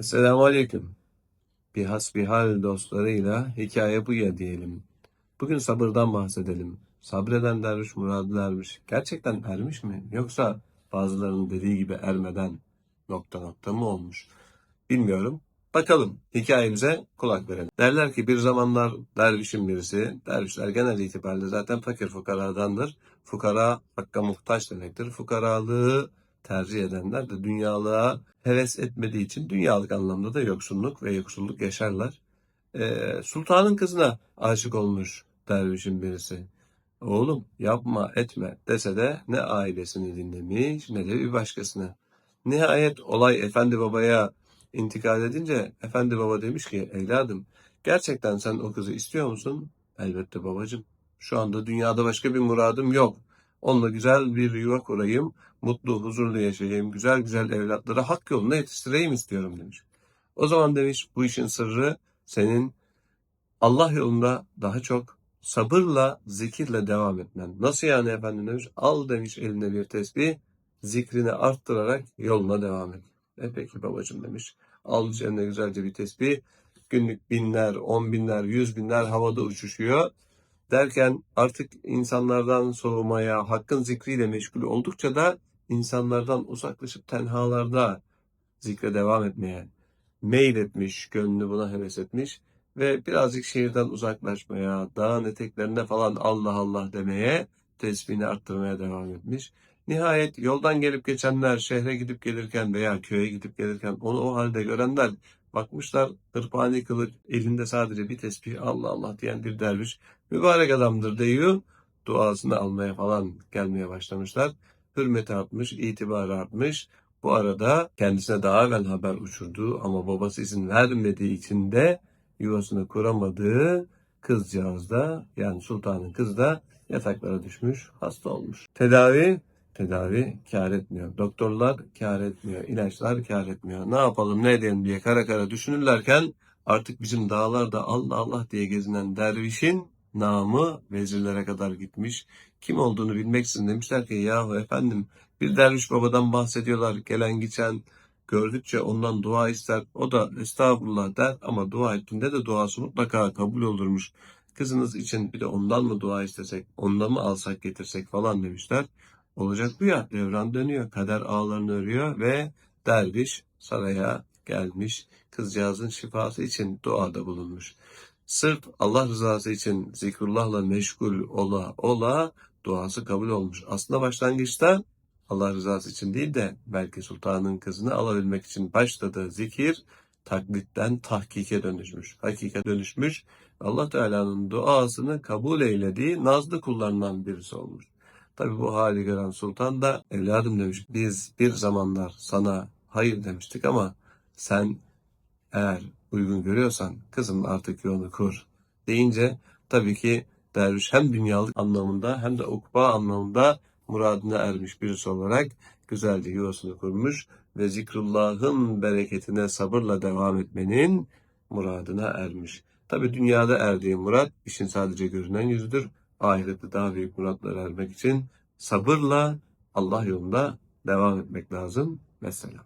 Esselamu Aleyküm. Bir hasbihal dostlarıyla hikaye bu ya diyelim. Bugün sabırdan bahsedelim. Sabreden derviş muradına ermiş. Gerçekten ermiş mi? Yoksa bazılarının dediği gibi ermeden nokta nokta mı olmuş? Bilmiyorum. Bakalım hikayemize kulak verelim. Derler ki bir zamanlar dervişin birisi, dervişler genel itibariyle zaten fakir fukaradandır. Fukara hakka muhtaç demektir. Fukaralığı tercih edenler de dünyalığa heves etmediği için dünyalık anlamda da yoksulluk ve yoksulluk yaşarlar. Ee, sultanın kızına aşık olmuş dervişin birisi. Oğlum yapma etme dese de ne ailesini dinlemiş ne de bir başkasını. Nihayet olay efendi babaya intikal edince efendi baba demiş ki evladım gerçekten sen o kızı istiyor musun? Elbette babacığım. Şu anda dünyada başka bir muradım yok. Onunla güzel bir yuva kurayım, mutlu, huzurlu yaşayayım, güzel güzel evlatları hak yoluna yetiştireyim istiyorum demiş. O zaman demiş bu işin sırrı senin Allah yolunda daha çok sabırla, zikirle devam etmen. Nasıl yani efendim demiş. Al demiş eline bir tesbih, zikrini arttırarak yoluna devam et. E peki babacığım demiş. Al üzerine güzelce bir tesbih. Günlük binler, on binler, yüz binler havada uçuşuyor. Derken artık insanlardan soğumaya, hakkın zikriyle meşgul oldukça da insanlardan uzaklaşıp tenhalarda zikre devam etmeye meyletmiş, gönlü buna heves etmiş ve birazcık şehirden uzaklaşmaya, dağın eteklerinde falan Allah Allah demeye, tesbihini arttırmaya devam etmiş. Nihayet yoldan gelip geçenler şehre gidip gelirken veya köye gidip gelirken onu o halde görenler bakmışlar hırpani kılıç elinde sadece bir tesbih Allah Allah diyen bir derviş mübarek adamdır diyor. Duasını almaya falan gelmeye başlamışlar. Hürmeti artmış, itibarı artmış. Bu arada kendisine daha evvel haber uçurduğu ama babası izin vermediği için de yuvasını kuramadığı kızcağız da yani sultanın kızı da yataklara düşmüş, hasta olmuş. Tedavi tedavi kar etmiyor. Doktorlar kar etmiyor. ilaçlar kar etmiyor. Ne yapalım ne edelim diye kara kara düşünürlerken artık bizim dağlarda Allah Allah diye gezinen dervişin namı vezirlere kadar gitmiş. Kim olduğunu bilmeksizin demişler ki yahu efendim bir derviş babadan bahsediyorlar. Gelen geçen gördükçe ondan dua ister. O da estağfurullah der ama dua ettiğinde de duası mutlaka kabul olurmuş. Kızınız için bir de ondan mı dua istesek, ondan mı alsak getirsek falan demişler. Olacak bu ya devran dönüyor. Kader ağlarını örüyor ve derviş saraya gelmiş. Kızcağızın şifası için duada bulunmuş. Sırf Allah rızası için zikrullahla meşgul ola ola duası kabul olmuş. Aslında başlangıçta Allah rızası için değil de belki sultanın kızını alabilmek için başladığı zikir taklitten tahkike dönüşmüş. Hakike dönüşmüş. Allah Teala'nın duasını kabul eylediği nazlı kullarından birisi olmuş. Tabi bu hali gören sultan da evladım demiş biz bir zamanlar sana hayır demiştik ama sen eğer uygun görüyorsan kızım artık yolunu kur deyince tabii ki derviş hem dünyalık anlamında hem de ukba anlamında muradına ermiş birisi olarak güzelce yuvasını kurmuş ve zikrullahın bereketine sabırla devam etmenin muradına ermiş. Tabi dünyada erdiği murat işin sadece görünen yüzüdür. Ahirette daha büyük muratlara ermek için sabırla Allah yolunda devam etmek lazım. Mesela.